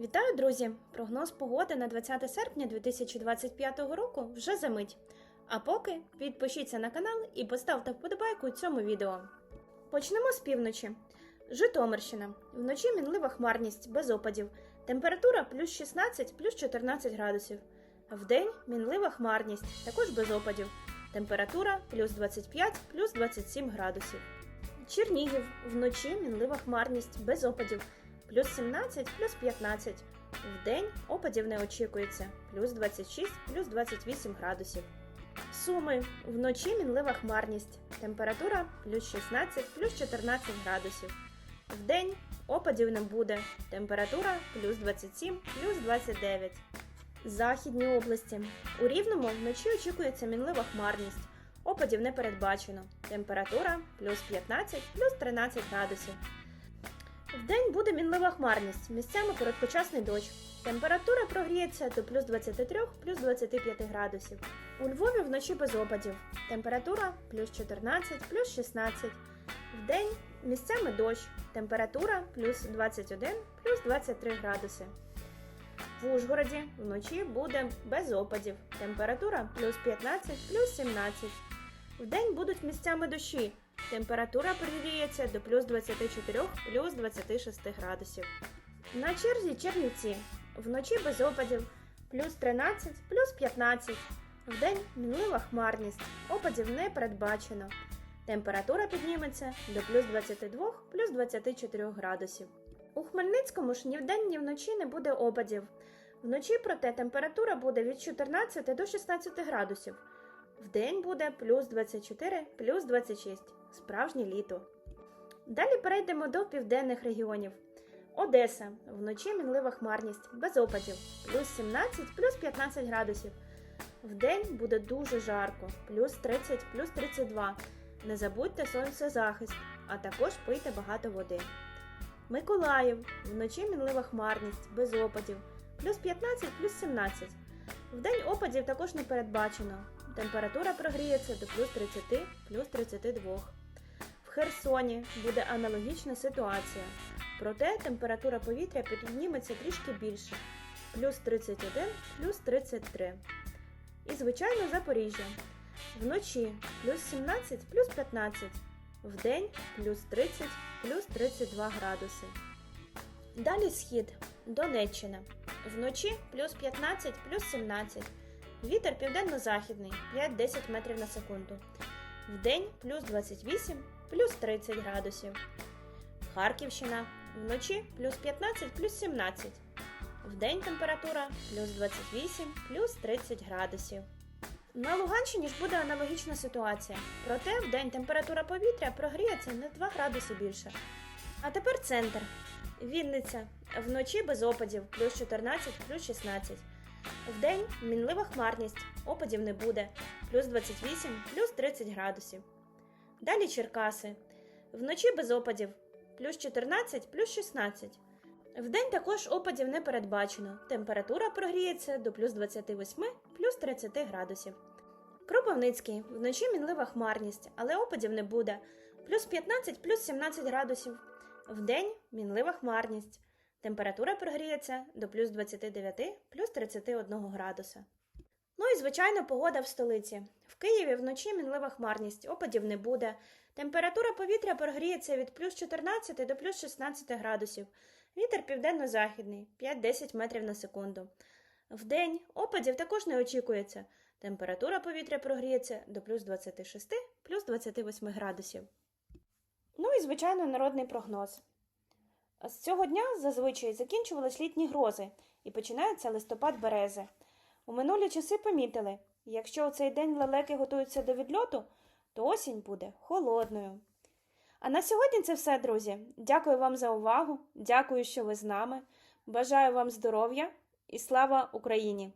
Вітаю, друзі! Прогноз погоди на 20 серпня 2025 року вже за мить. А поки підпишіться на канал і поставте вподобайку цьому відео. Почнемо з півночі. Житомирщина. Вночі мінлива хмарність без опадів. Температура плюс 16 плюс 14 градусів. Вдень мінлива хмарність, також без опадів. Температура плюс 25 плюс 27 градусів. Чернігів. Вночі мінлива хмарність без опадів плюс 17, плюс 15. Вдень опадів не очікується, плюс 26, плюс 28 градусів. Суми. Вночі мінлива хмарність. Температура плюс 16, плюс 14 градусів. Вдень опадів не буде. Температура плюс 27, плюс 29. Західні області. У Рівному вночі очікується мінлива хмарність. Опадів не передбачено. Температура плюс 15, плюс 13 градусів. Вдень буде мінлива хмарність, місцями короткочасний дощ. Температура прогріється до плюс 23, плюс 25 градусів. У Львові вночі без опадів. Температура плюс 14, плюс 16. Вдень місцями дощ. Температура плюс 21, плюс 23 градуси. В Ужгороді вночі буде без опадів. Температура плюс 15, плюс 17. Вдень будуть місцями дощі. Температура прогріється до плюс 24, плюс 26 градусів. На черзі Чернівці. Вночі без опадів плюс 13, плюс 15. Вдень мінлива хмарність. Опадів не передбачено. Температура підніметься до плюс 22, плюс 24 градусів. У Хмельницькому ж ні вдень, ні вночі не буде опадів. Вночі, проте, температура буде від 14 до 16 градусів. Вдень буде плюс 24, плюс 26. Справжнє літо. Далі перейдемо до південних регіонів. Одеса. Вночі мінлива хмарність, без опадів. Плюс 17, плюс 15 градусів. Вдень буде дуже жарко, плюс 30, плюс 32. Не забудьте сонцезахист, а також пийте багато води. Миколаїв. Вночі мінлива хмарність, без опадів. Плюс 15, плюс 17. Вдень опадів також не передбачено. Температура прогріється до плюс 30, плюс 32. В Херсоні буде аналогічна ситуація. Проте температура повітря підніметься трішки більше. Плюс 31, плюс 33. І, звичайно, Запоріжжя. Вночі плюс 17, плюс 15. Вдень плюс 30, плюс 32 градуси. Далі схід. Донеччина. Вночі плюс 15, плюс 17. Вітер південно-західний 5-10 метрів на секунду. Вдень плюс 28, плюс 30 градусів. Харківщина. Вночі плюс 15, плюс 17. Вдень температура плюс 28, плюс 30 градусів. На Луганщині ж буде аналогічна ситуація. Проте вдень температура повітря прогріється на 2 градуси більше. А тепер центр. Вінниця. Вночі без опадів плюс 14, плюс 16. Вдень мінлива хмарність, опадів не буде, плюс 28, плюс 30 градусів. Далі Черкаси. Вночі без опадів, плюс 14, плюс 16. Вдень також опадів не передбачено. Температура прогріється до плюс 28, плюс 30 градусів. Кропивницький. Вночі мінлива хмарність, але опадів не буде. Плюс 15, плюс 17 градусів. Вдень мінлива хмарність. Температура прогріється до плюс 29, плюс 31 градуса. Ну і звичайно, погода в столиці. В Києві вночі мінлива хмарність, опадів не буде. Температура повітря прогріється від плюс 14 до плюс 16 градусів. Вітер південно-західний 5-10 метрів на секунду. Вдень опадів також не очікується. Температура повітря прогріється до плюс 26, плюс 28 градусів. Звичайно, народний прогноз. З цього дня зазвичай закінчувались літні грози і починається листопад берези. У минулі часи помітили, якщо у цей день лелеки готуються до відльоту, то осінь буде холодною. А на сьогодні це все, друзі. Дякую вам за увагу. Дякую, що ви з нами. Бажаю вам здоров'я і слава Україні!